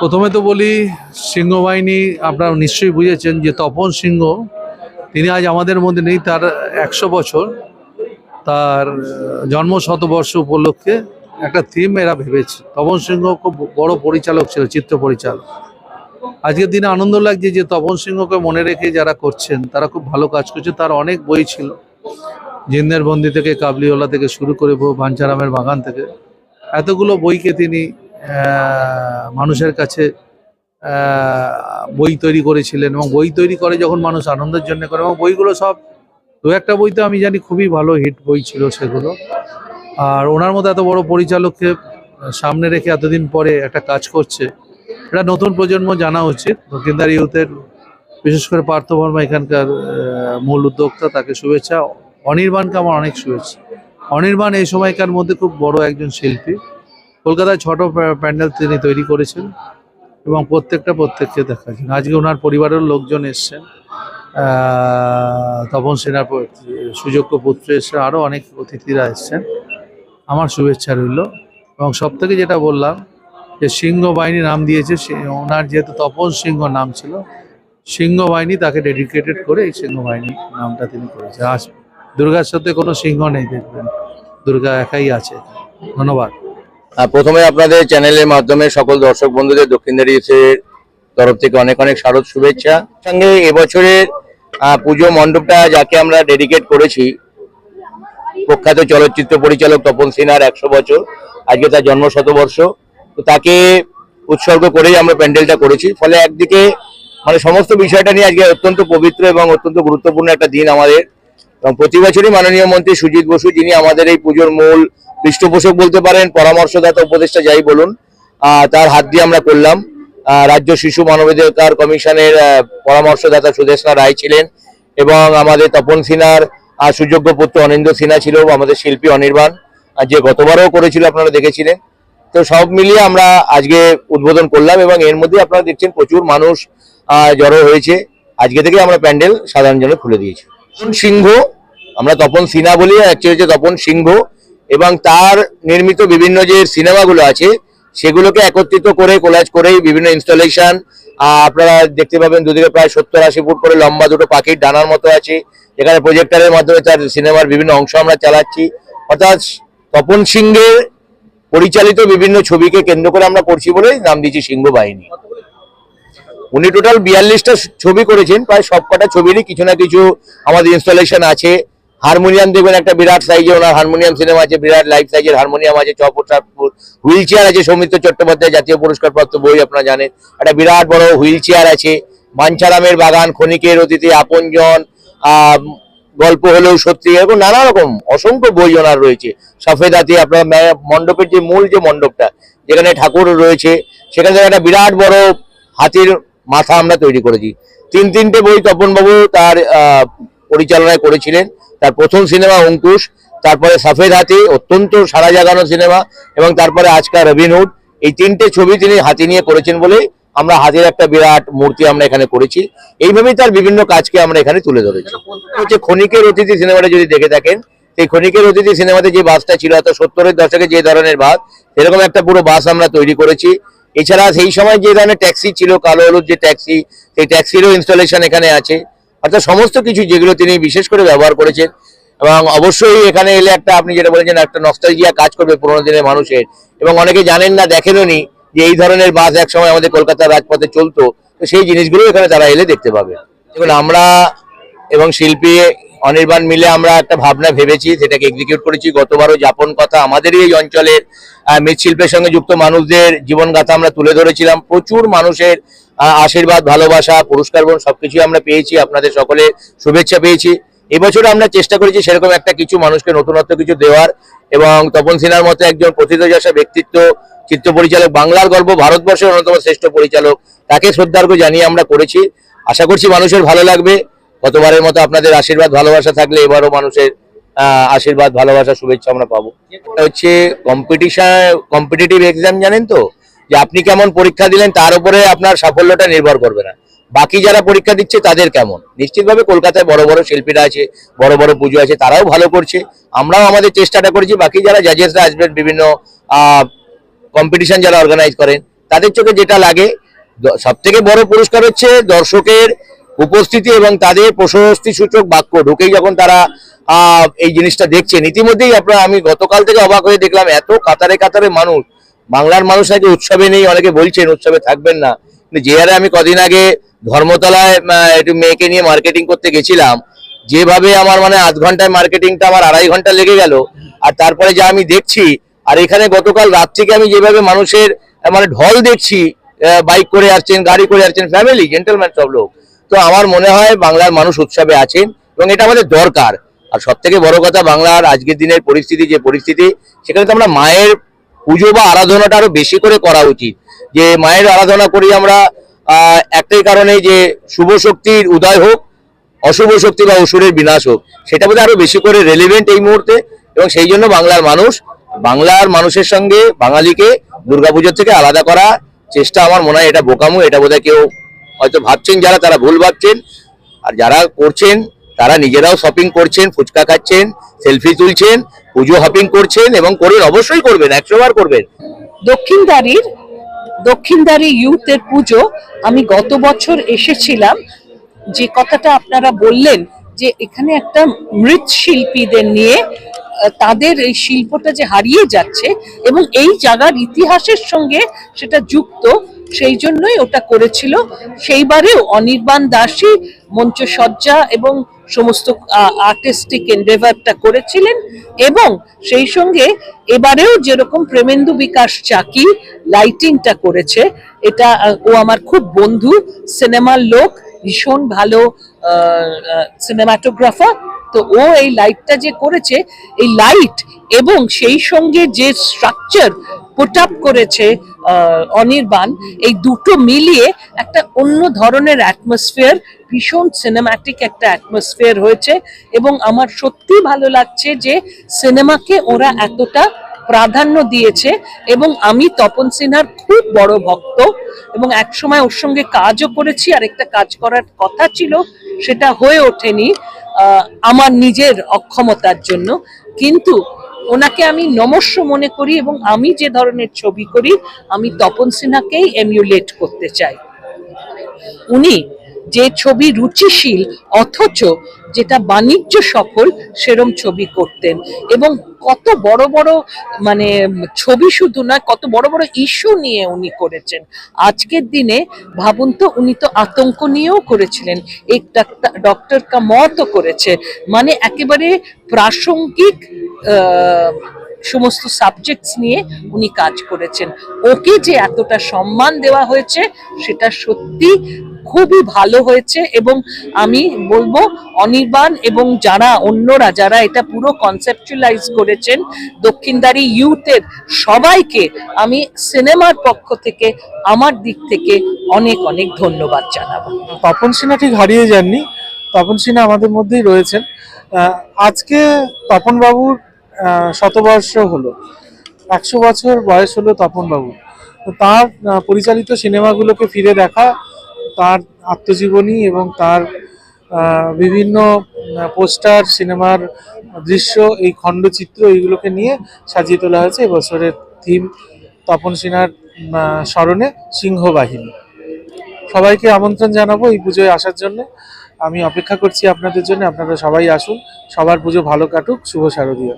প্রথমে তো বলি সিংহবাহিনী আপনারা নিশ্চয়ই বুঝেছেন যে তপন সিংহ, তিনি আজ আমাদের মধ্যে নেই, তার একশো বছর, তার জন্ম শতবর্ষ উপলক্ষে একটা থিম এরা ভেবেছে। তপন সিংহ খুব বড় পরিচালক ছিল, চিত্র পরিচালক। আজকের দিনে আনন্দ লাগছে যে তপন সিংহকে মনে রেখে যারা করছেন, তারা খুব ভালো কাজ করছে, তার অনেক বই ছিল। জিন্দের বন্দি থেকে কাবলিওয়ালা থেকে শুরু করে বাঞ্চারামের বাগান থেকে। এতগুলো বইকে তিনি মানুষের কাছে বই তৈরি করেছিলেন এবং বই তৈরি করে যখন মানুষ আনন্দের জন্য করে এবং বইগুলো সব, দু একটা বই তো আমি জানি খুবই ভালো হিট বই ছিল সেগুলো। আর ওনার মতো এত বড় পরিচালককে সামনে রেখে এতদিন পরে একটা কাজ করছে, এটা নতুন প্রজন্ম জানা উচিত। দক্ষিণদার ইউথের, বিশেষ করে পার্থ বর্মা এখানকার মূল উদ্যোক্তা, তাকে শুভেচ্ছা। অনির্বাণকে আমার অনেক শুভেচ্ছা। অনির্বাণ এই সময়কার মধ্যে খুব বড় একজন শিল্পী। কলকাতায় ছোট প্যান্ডেল তিনি তৈরি করেছেন এবং প্রত্যেকটা প্রত্যেককে দেখাচ্ছেন। আজকে ওনার পরিবারের লোকজন এসছেন। তপন সেনার সুযোগ্য পুত্র এসছেন আরও অনেক অতিথিরা এসছেন। আমার শুভেচ্ছা রইল। এবং সব থেকে যেটা বললাম যে সিংহ বাহিনী নাম দিয়েছে ওনার যেহেতু তপন সিংহ নাম ছিল, সিংহ বাহিনী তাকে ডেডিকেটেড করে এই সিংহ বাহিনী নামটা তিনি করেছে আজ দুর্গার সাথে কোনো সিংহ নেই, দেখবেন। দুর্গা একাই আছে। ধন্যবাদ। প্রথমে আপনাদের চ্যানেলের মাধ্যমে সকল দর্শক বন্ধুদের দক্ষিণ এর তরফ থেকে অনেক অনেক শারদ শুভেচ্ছা। সঙ্গে এবছরের পুজো মণ্ডপটা যাকে আমরা ডেডিকেট করেছি, প্রখ্যাত চলচ্চিত্র পরিচালক তপন সিনহার একশো বছর, আজকে তার জন্ম শতবর্ষ তো তাকে উৎসর্গ করেই আমরা প্যান্ডেলটা করেছি। ফলে একদিকে মানে সমস্ত বিষয়টা নিয়ে আজকে অত্যন্ত পবিত্র এবং অত্যন্ত গুরুত্বপূর্ণ একটা দিন আমাদের। এবং প্রতি বছরই মাননীয় মন্ত্রী সুজিত বসু যিনি আমাদের এই পুজোর মূল পৃষ্ঠপোষক বলতে পারেন, পরামর্শদাতা, উপদেষ্টা যাই বলুন তার হাত দিয়ে আমরা করলাম। রাজ্য শিশু মানবাধিকার কমিশনের পরামর্শদাতা সুদেশনা রায় ছিলেন এবং আমাদের তপন সিনহার সুযোগ্য পুত্র অনিন্দ সিনহা ছিল, আমাদের শিল্পী অনির্বাণ যে গতবারও করেছিল আপনারা দেখেছিলেন। তো সব মিলিয়ে আমরা আজকে উদ্বোধন করলাম এবং এর মধ্যে আপনারা দেখছেন প্রচুর মানুষ জড়ো হয়েছে। আজকে থেকে আমরা প্যান্ডেল সাধারণ জন্য খুলে দিয়েছি। সিংহ আমরা তপন সিনহা বলি অ্যাকচুয়ালি হচ্ছে তপন সিংহ এবং তার নির্মিত বিভিন্ন যে সিনেমাগুলো আছে, সেগুলোকে একত্রিত করে কোলাজ করেই বিভিন্ন ইনস্টলেশন আপনারা দেখতে পাবেন দুদিকে প্রায় সত্তর আশি ফুট করে লম্বা দুটো পাখির ডানার মতো আছে। এখানে প্রজেক্টরের মাধ্যমে তার সিনেমার বিভিন্ন অংশ আমরা চালাচ্ছি। অর্থাৎ তপন সিংহের পরিচালিত বিভিন্ন ছবিকে কেন্দ্র করে আমরা করছি বলে নাম দিয়েছি সিংহ বাহিনী। উনি টোটাল বিয়াল্লিশটা ছবি করেছেন, প্রায় সবকটা ছবিরই কিছু না কিছু আমাদের ইনস্টলেশন আছে। হারমোনিয়াম দেখবেন একটা বিরাট সাইজে ওনার হারমোনিয়াম সিনেমা আছে, বিরাট লাইফ সাইজের হারমোনিয়াম আছে ফুট হুইল চেয়ার আছে সৌমিত্র চট্টোপাধ্যায়, জাতীয় পুরস্কার প্রাপ্ত বই আপনারা জানেন। একটা বিরাট বড় হুইল চেয়ার আছে। বাঞ্ছারামের বাগান, ক্ষণিকের অতিথি, আপনজন গল্প হলেও সত্যি, এরকম নানা রকম অসংখ্য বই ওনার রয়েছে। সফেদাতি আপনার মণ্ডপের যে মূল যে মণ্ডপটা, যেখানে ঠাকুর রয়েছে, সেখানে একটা বিরাট বড় হাতির মাথা আমরা তৈরি করেছি। তিন তিনটে বই তপনবাবু তার পরিচালনায় করেছিলেন। তার প্রথম সিনেমা অঙ্কুশ, তারপরে সফেদ হাতি, অত্যন্ত সারা জাগানো সিনেমা, এবং তারপরে আজকাল রবিনহুড এই তিনটে ছবি তিনি হাতি নিয়ে করেছেন বলেই আমরা হাতির একটা বিরাট মূর্তি আমরা এখানে করেছি। এইভাবেই তার বিভিন্ন কাজকে আমরা এখানে তুলে ধরেছি। হচ্ছে ক্ষণিকের অতিথি সিনেমাটা যদি দেখে থাকেন এই ক্ষণিকের অতিথি সিনেমাতে যে বাসটা ছিল অর্থাৎ সত্তরের দশকে যে ধরনের বাস এরকম একটা পুরো বাস আমরা তৈরি করেছি। এছাড়া সেই সময় যে ধরনের ট্যাক্সি ছিল, কালো হলুদ যে ট্যাক্সি, সেই ট্যাক্সিরও ইনস্টলেশন এখানে আছে। অর্থাৎ সমস্ত কিছু যেগুলো তিনি বিশেষ করে ব্যবহার করেছেন, এবং অবশ্যই এখানে এলে একটা আপনি যেটা বলেছেন, একটা নস্টালজিয়া কাজ করবে পুরোনো দিনের মানুষের। এবং অনেকে জানেন না, দেখেনও নি যে এই ধরনের বাস এক সময় আমাদের কলকাতার রাজপথে চলতো, তো সেই জিনিসগুলো এখানে তারা এলে দেখতে পাবে। দেখুন, আমরা এবং শিল্পী অনির্বাণ মিলে আমরা একটা ভাবনা ভেবেছি সেটাকে এক্সিকিউট করেছি। গতবারও যাপন কথা আমাদেরই এই অঞ্চলের মৃৎশিল্পের সঙ্গে যুক্ত মানুষদের জীবনগাথা আমরা তুলে ধরেছিলাম। প্রচুর মানুষের আশীর্বাদ, ভালোবাসা, পুরস্কার বোন সবকিছু আমরা পেয়েছি। আপনাদের সকলের শুভেচ্ছা পেয়েছি। এবছর আমরা চেষ্টা করেছি সেরকম একটা কিছু মানুষকে নতুনত্ব কিছু দেওয়ার এবং তপন সিনহার মতো একজন প্রথিতযশা ব্যক্তিত্ব, চিত্র পরিচালক, বাংলার গর্ব ভারতবর্ষের অন্যতম শ্রেষ্ঠ পরিচালক, তাকে শ্রদ্ধার্ঘ জানিয়ে আমরা করেছি। আশা করছি মানুষের ভালো লাগবে। গতবারের মতো আপনাদের আশীর্বাদ, ভালোবাসা থাকলে এবারও মানুষের আশীর্বাদ, ভালোবাসা, শুভেচ্ছা আমরা পাবো। হচ্ছে কম্পিটিশন কম্পিটিটিভ এক্সাম জানেন তো? যে আপনি কেমন পরীক্ষা দিলেন তার উপরে আপনার সাফল্যটা নির্ভর করবে না। বাকি যারা পরীক্ষা দিচ্ছে তাদের কেমন? নিশ্চিতভাবে কলকাতায় বড় বড় শিল্পীরা আছে, বড় বড় পুজো আছে, তারাও ভালো করছে। আমরাও আমাদের চেষ্টাটা করেছি, বাকি যারা জাজেসরা আসবেন, বিভিন্ন কম্পিটিশন যারা অর্গানাইজ করেন, তাদের চোখে যেটা লাগে সব থেকে বড় পুরস্কার হচ্ছে দর্শকের উপস্থিতি এবং তাদের প্রশস্তি সূচক বাক্য ঢুকেই যখন তারা এই জিনিসটা দেখছেন। ইতিমধ্যেই আপনারা, আমি গতকাল থেকে অবাক হয়ে দেখলাম, এত কাতারে কাতারে মানুষ। বাংলার মানুষ নাকি উৎসবে নেই, অনেকে বলছেন উৎসবে থাকবেন না। যে হারে আমি কদিন আগে ধর্মতলায় একটু মেয়েকে নিয়ে মার্কেটিং করতে গেছিলাম, যেভাবে আমার মানে আধ ঘন্টায় মার্কেটিংটা আমার আড়াই ঘণ্টা লেগে গেল, আর তারপরে যা আমি দেখছি, আর এখানে গতকাল রাত থেকে আমি যেভাবে মানুষের মানে ঢল দেখছি বাইক করে আসছেন, গাড়ি করে আসছেন ফ্যামিলি জেন্টেলম্যান সব লোক। তো আমার মনে হয় বাংলার মানুষ উৎসবে আছেন এবং এটা আমাদের দরকার। আর সব থেকে বড় কথা, বাংলার আজকের দিনের পরিস্থিতি, যে পরিস্থিতি, সেখানে তো আমরা মায়ের পুজো বা আরাধনাটা আরও বেশি করে করা উচিত। যে মায়ের আরাধনা করি আমরা একটাই কারণে যে শুভ শক্তির উদয় হোক, অশুভ শক্তি বা অসুরের বিনাশ হোক, সেটা বোধহয় আরও বেশি করে রেলিভেন্ট এই মুহূর্তে এবং সেই জন্য বাংলার মানুষ, বাংলার মানুষের সঙ্গে বাঙালিকে দুর্গাপুজোর থেকে আলাদা করা, চেষ্টা আমার মনে হয় এটা বোকামু, এটা বোধহয় কেউ হয়তো ভাবছেন যারা, তারা ভুল ভাবছেন। আর যারা করছেন, তারা নিজেরাও শপিং করছেন, ফুচকা খাচ্ছেন সেলফি তুলছেন, পুজো হপিং করছেন এবং করেন, অবশ্যই করবেন একশো বার করবেন দক্ষিণদারির দক্ষিণদারি ইউথের পুজো, আমি গত বছর এসেছিলাম। যে কথাটা আপনারা বললেন, যে এখানে একটা মৃৎশিল্পীদের নিয়ে তাদের এই শিল্পটা যে হারিয়ে যাচ্ছে এবং এই জায়গার ইতিহাসের সঙ্গে সেটা যুক্ত সেই জন্যই ওটা করেছিল। সেইবারেও অনির্বাণ দাসী মঞ্চসজ্জা এবং সমস্ত আর্টিস্টিক এন্ডেভারটা করেছিলেন এবং সেই সঙ্গে এবারেও যেরকম প্রেমেন্দু বিকাশ চাকি লাইটিংটা করেছে, এটা ও আমার খুব বন্ধু সিনেমার লোক, ভীষণ ভালো সিনেমাটোগ্রাফার তো ও এই লাইটটা যে করেছে, এই লাইট এবং সেই সঙ্গে যে স্ট্রাকচার পুট আপ করেছে অনির্বাণ, এই দুটো মিলিয়ে একটা অন্য ধরনের অ্যাটমসফিয়ার ভীষণ সিনেম্যাটিক একটা অ্যাটমসফিয়ার হয়েছে এবং আমার সত্যি ভালো লাগছে যে সিনেমাকে ওরা এতটা প্রাধান্য দিয়েছে এবং আমি তপন সিনহার খুব বড় ভক্ত এবং একসময় ওর সঙ্গে কাজও করেছি আর একটা কাজ করার কথা ছিল, সেটা হয়ে ওঠেনি। আমার নিজের অক্ষমতার জন্য। কিন্তু ওনাকে আমি নমস্য মনে করি এবং আমি যে ধরনের ছবি করি, আমি তপন সিনহাকেই এমিউলেট করতে চাই। উনি যে ছবি রুচিশীল, অথচ যেটা বাণিজ্য সফল, সেরম ছবি করতেন। এবং কত বড় বড় মানে ছবি শুধু নয়, কত বড় বড় ইস্যু নিয়ে উনি করেছেন। আজকের দিনে ভাবুন তো, উনি তো আতঙ্ক নিয়েও করেছিলেন। এক ডক্টর কা মতও করেছে। মানে একেবারে প্রাসঙ্গিক সমস্ত সাবজেক্টস নিয়ে উনি কাজ করেছেন। ওকে যে এতটা সম্মান দেওয়া হয়েছে, সেটা সত্যি খুবই ভালো হয়েছে এবং আমি বলব অনির্বাণ এবং যারা অন্যরা যারা এটা পুরো কনসেপচুয়ালাইজ করেছেন দক্ষিণদারি ইউথের সবাইকে আমি সিনেমার পক্ষ থেকে আমার দিক থেকে অনেক অনেক ধন্যবাদ জানাব। তপন সিনহা ঠিক হারিয়ে যাননি। তপন সিনহা আমাদের মধ্যেই রয়েছেন। আজকে তপন বাবুর আহ, শতবর্ষ হলো। একশো বছর বয়স হলো তপন বাবু তো তার পরিচালিত সিনেমাগুলোকে ফিরে দেখা তার আত্মজীবনী এবং তার বিভিন্ন পোস্টার, সিনেমার দৃশ্য, এই খণ্ডচিত্র এইগুলোকে নিয়ে সাজিয়ে তোলা হয়েছে। এবছরের থিম তপন সিনহার স্মরণে সিংহবাহিনী। সবাইকে আমন্ত্রণ জানাব এই পুজোয় আসার জন্য। আমি অপেক্ষা করছি আপনাদের জন্য। আপনারা সবাই আসুন। সবার পুজো ভালো কাটুক। শুভ শারদীয়।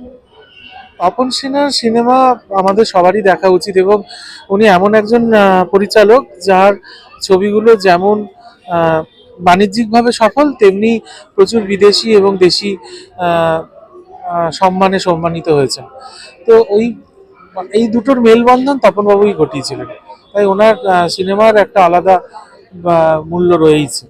তপন সিনহার সিনেমা আমাদের সবারই দেখা উচিত এবং উনি এমন একজন পরিচালক যার ছবিগুলো যেমন বাণিজ্যিকভাবে সফল, তেমনি প্রচুর বিদেশি এবং দেশি সম্মানে সম্মানিত হয়েছেন। তো ওই, এই দুটোর মেলবন্ধন তপনবাবুই ঘটিয়েছিলেন। তাই ওনার সিনেমার একটা আলাদা মূল্য রয়েছে